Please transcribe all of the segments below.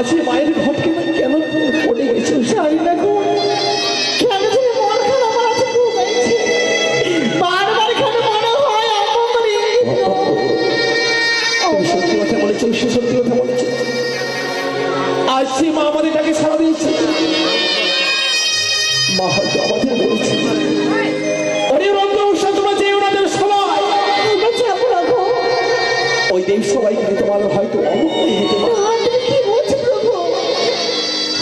মাঝি মায়ের ঘটকে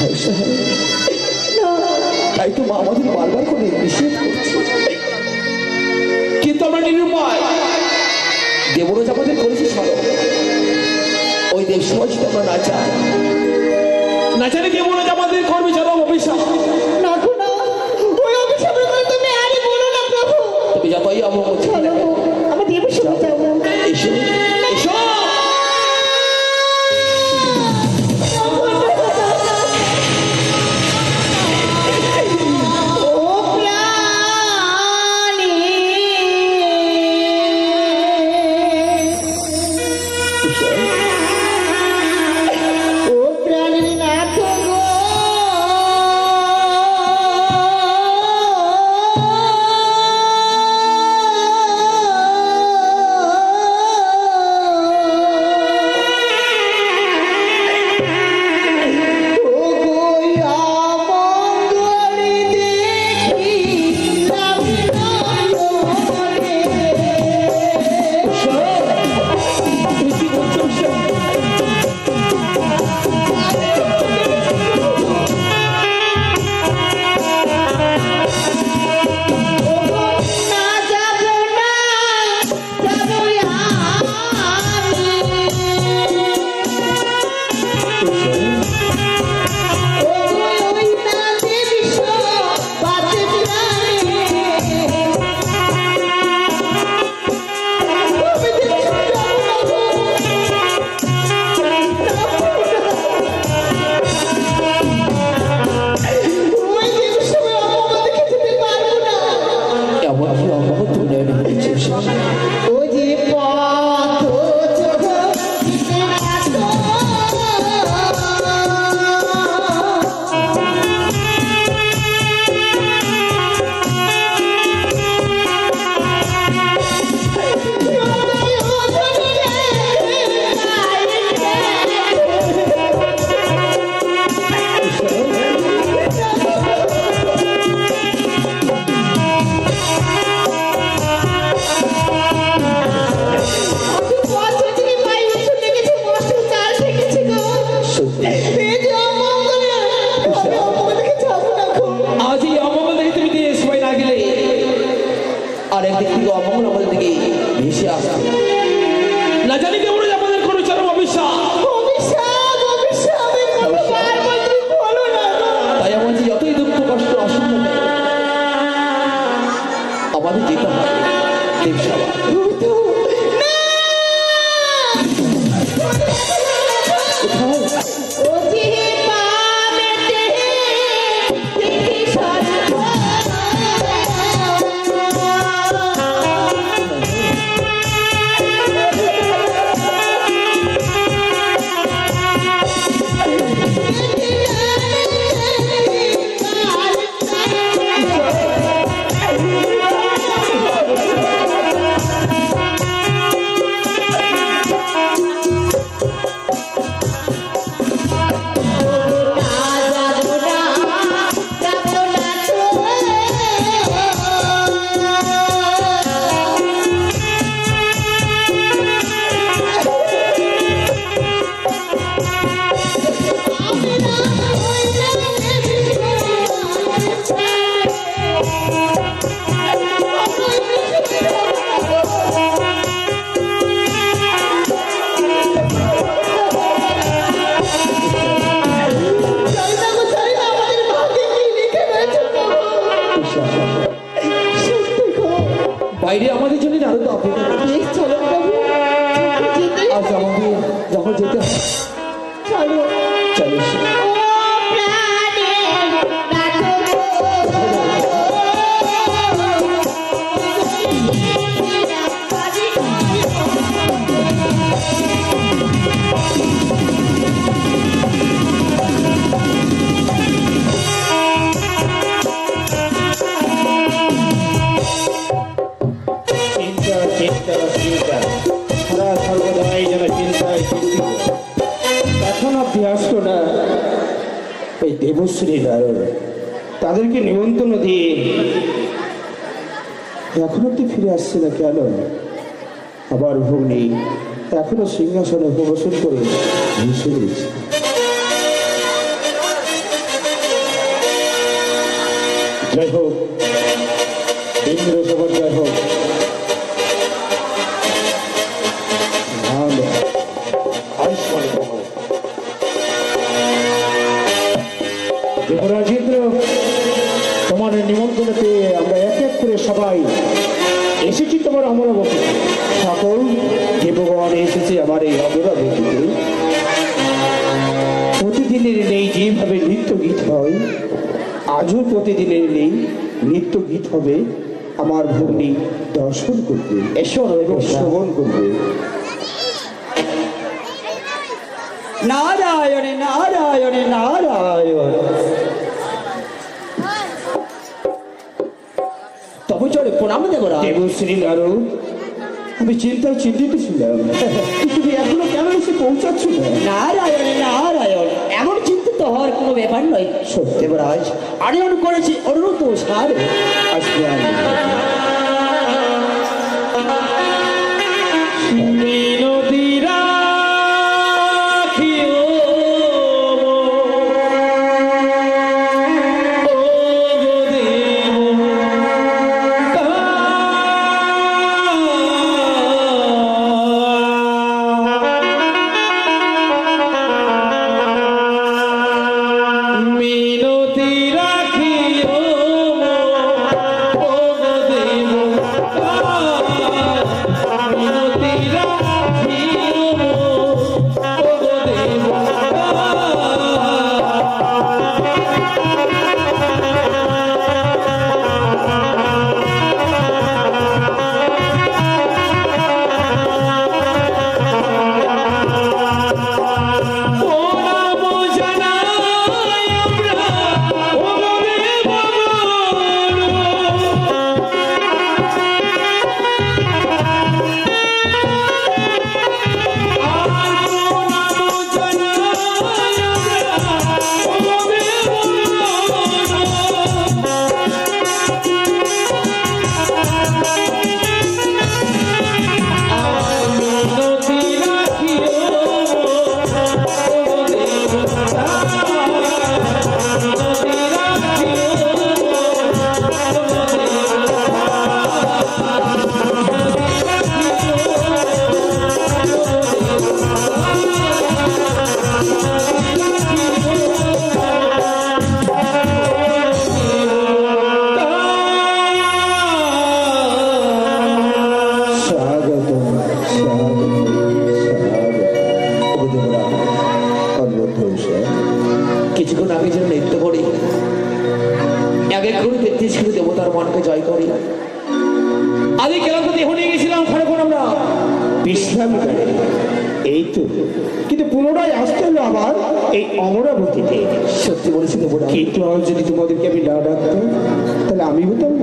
হ্যাঁ সাহেব তাই তো মা আমাদের বারবার করে নিষেধ কিন্তু আমরা নিরুপায়। দেবরাজ আমাদের করেছে সরব ওই দেব সমাজ আমরা না চাই। না জানি দেবরাজ আমাদের করবে চরম অভিশাপ। তুমি যতই অবগত 我觉得战略战略是 দেবশ্রী নারায়ণ তাদেরকে নিমন্ত্রণ দিয়ে এখনও তুই ফিরে আসছে না কেন? আবার ভগ্নি এখনও সিংহাসনে প্রবেশন করে ভেসে হোক ইন্দ্র হোক এসর এবং শ্রবণ করবে। নারায়ণে নারায়ণে নারায়ণ। তবে চলে প্রণাম দেবরাজ দেবশ্রী নারদ? আমি চিন্তায় চিন্তিত ছিলাম। তুমি এখনও কেন এসে পৌঁছাচ্ছ নারায়ণে নারায়ণ এমন চিন্তিত হওয়ার কোনো ব্যাপার নয়। দেবরাজ আনিয়ন করেছি অনুরোধ সার আসবে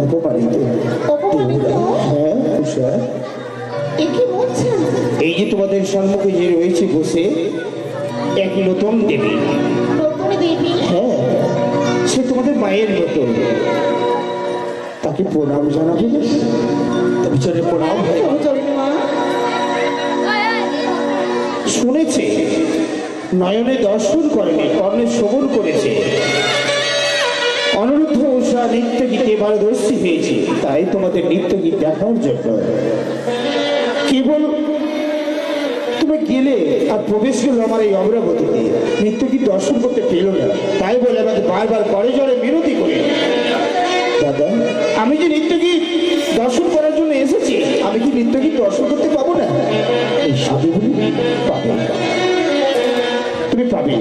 অপমানিত? অপমানিত? হ্যাঁ স্যার এ কি বলছেন এই যে তোমাদের সম্মুখে যে রয়েছে বসে এক নতুন দেবী। নতুন দেবী? হ্যাঁ সে তোমাদের মায়ের মতো তাকে প্রণাম জানাবে চলে প্রণাম শুনেছে নয়নে দর্শন করেনি কর্ণে শ্রবণ করেছে। উষা নৃত্য গীতে পারদর্শী হয়েছে, তাই তোমাদের নৃত্য গীত দেখার জন্য কেবল তুমি গেলে আর প্রবেশ করল আমার এই অমরাবতীতে নৃত্য গীত দর্শন করতে পেল না, তাই বলে আমাকে বারবার করে জলে বিরতি করে। দাদা, আমি যে নৃত্য গীত দর্শন করার জন্য এসেছি, আমি কি নৃত্য গীত দর্শন করতে পাবো না? এই সাধু পাবে তুমি পাবে।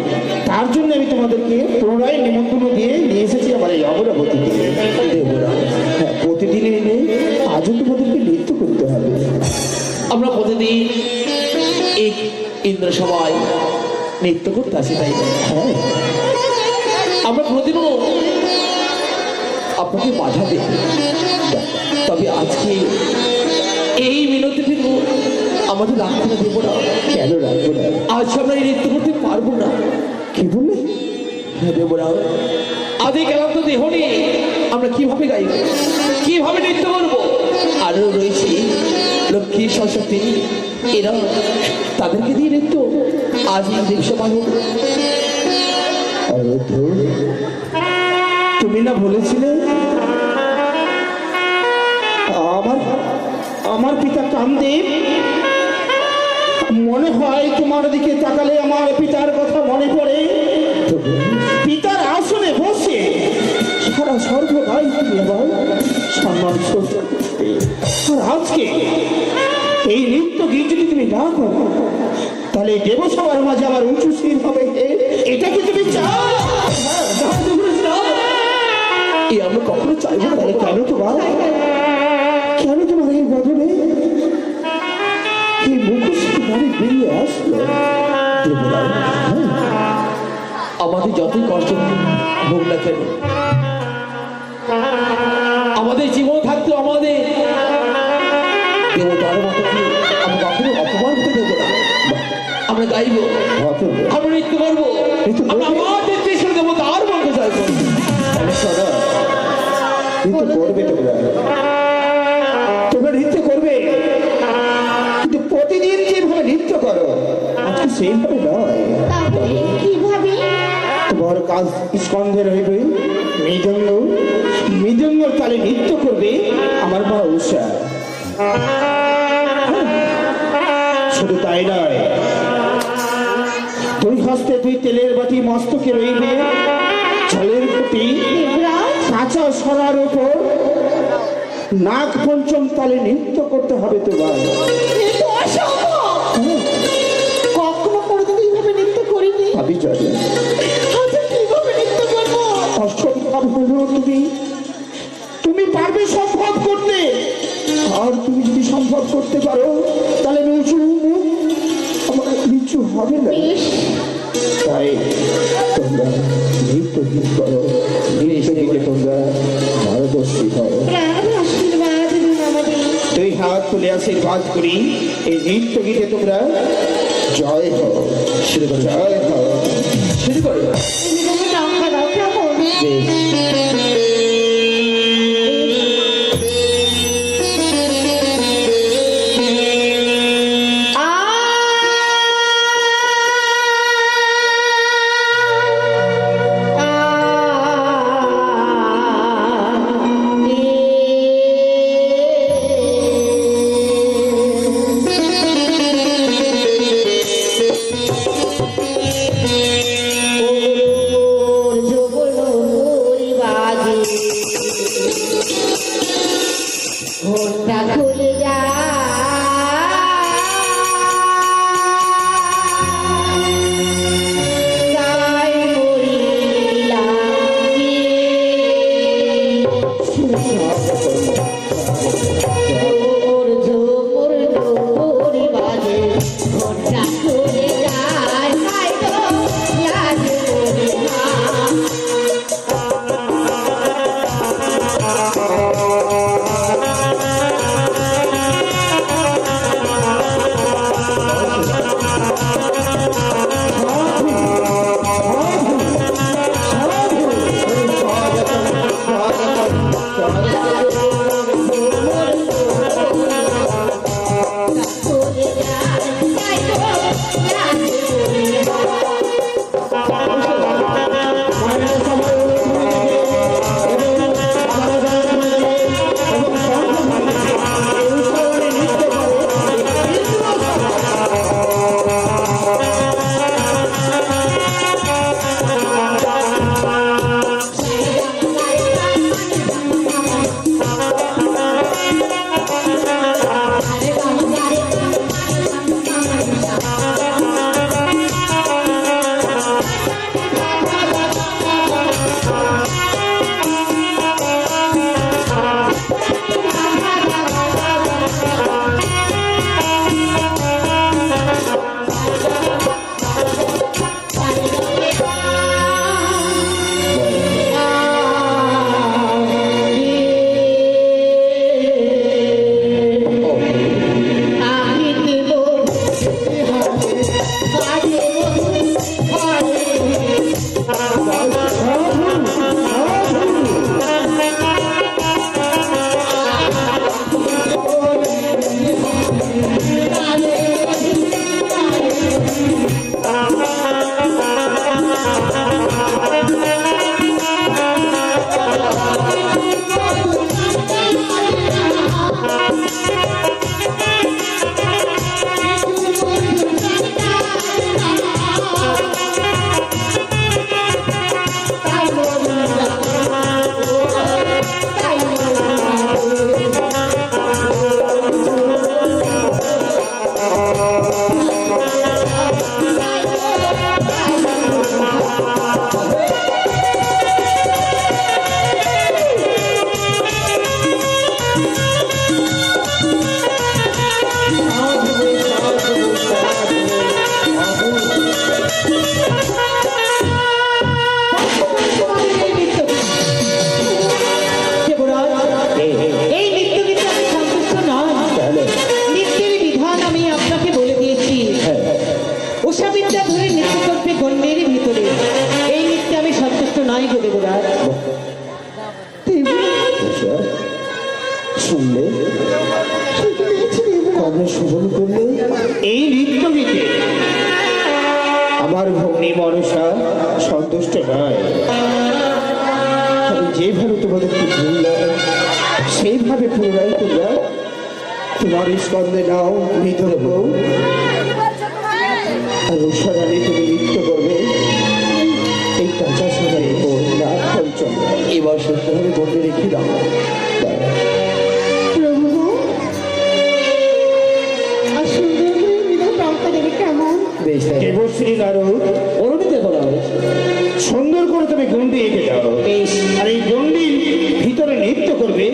তার জন্য আমি তোমাদেরকে পুনরায় নিমন্ত্রণ দিয়ে ইন্দ্র সবাই নৃত্য করতে আসি তাই হ্যাঁ। আমরা কোনোদিনও আপনাকে বাধা দেব তবে আজকে এই মিনতিটুকু আমাদের রাখতে দেবো না। কেন রাখব না? আজ আমরা এই নৃত্য করতে পারব না। কি বললে? হ্যাঁ দেবো না। আজ এই ক্লান্ত দেহ নিয়ে। আমরা কীভাবে গাইব? কীভাবে নৃত্য করব? আরও রয়েছে। লক্ষ্মী সরস্বতী এরা তাদেরকে দিয়ে নৃত্য আজ দেবসভা অরুদ্ধ, তুমি না বলেছিলে? আমার আমার পিতা কামদেব। মনে হয় তোমার দিকে তাকালে আমার পিতার কথা মনে পড়ে। পিতার আসনে বসে সারা স্বর্গ গাই তুমি আমার সম্মান। আর আজকে এই নৃত্য গীত যদি তুমি না করো তাহলে দেবসভার মাঝে আমার উঁচু শির হবে। এটা কি তুমি চাও? হ্যাঁ, আমরা কখনো চাইব তাহলে কেন তোমার? কেন তোমার এই বদলে? এই মুখোশ তোমার বেরিয়ে আসলো? হ্যাঁ। আমাদের যতই কষ্ট হোক না কেন আমরা নৃত্য করব নৃত্য করব? আমরা আমাদের দেশের দেবতার মতো চাইব তাহলে করবে তোমরা তোমরা নৃত্য করবে। কিন্তু প্রতিদিন যেভাবে নৃত্য করো আজকে সেইভাবে নয়। তোমার কাজ স্কন্ধে রইবে। মৃদঙ্গ। মৃদঙ্গ তালে নৃত্য করবে আমার মা উষা। শুধু তাই নয় হস্তে দুই তেলের বাটি মস্তকে রইবে জলের কুটি কাঁচা সরার উপর নাক পঞ্চম তালে নৃত্য করতে হবে তোমার এই নৃত্য গীতে তোমরা জয় হও। শুরু করো। জয় হও। শুরু করো। বেশ। Thank. Yeah. সুন্দর করে তুমি গন্ডি এঁকে দাও। আর এই গন্ডির ভিতরে নৃত্য করবে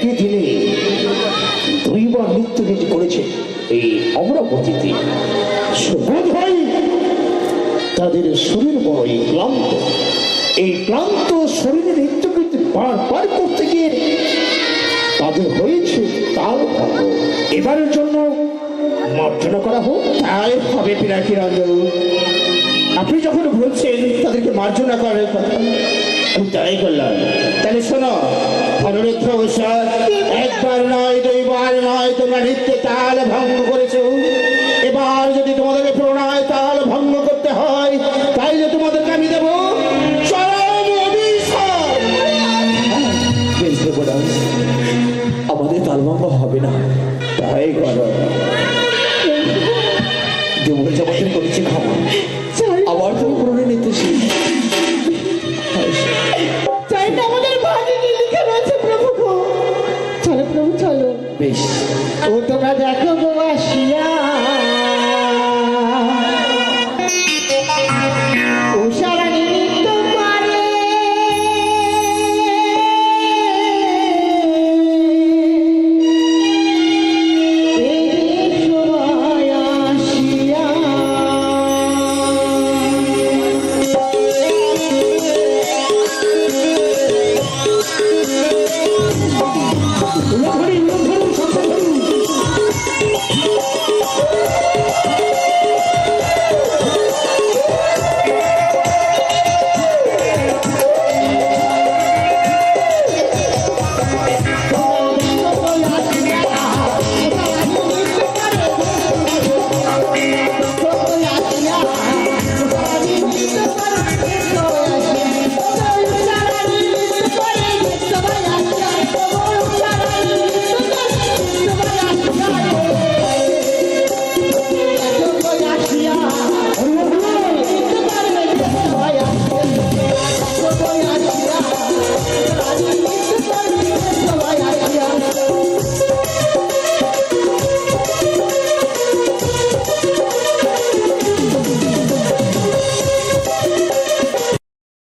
একই দিনে দুইবার মৃত্যু নৃত্যগীত করেছে এই অমরাবতীতে। বোধ হয় তাদের শরীর বড়ই ক্লান্ত। এই ক্লান্ত শরীরের শরীরে পার পার করতে গিয়ে তাদের হয়েছে তাল এবারের জন্য মর্জনা করা হোক। তাই হবে পিনাকি রাজু। আপনি যখন বলছেন তাদেরকে মার্জনা করার কথা, আমি তাই করলাম। তাহলে শোনো রুদ্র ঔষধ একবার নয়, দুইবার নয়, তোমরা নিত্য তাল ভঙ্গ করেছ। এবার যদি তোমাদেরকে প্রণয় তাল ভঙ্গ করতে হয় তাইলে তোমাদেরকে আমি দেবো আমাদের তালভঙ্গ হবে না। তাই করো। দেবতা জামাতের করেছে Então cadê a cama?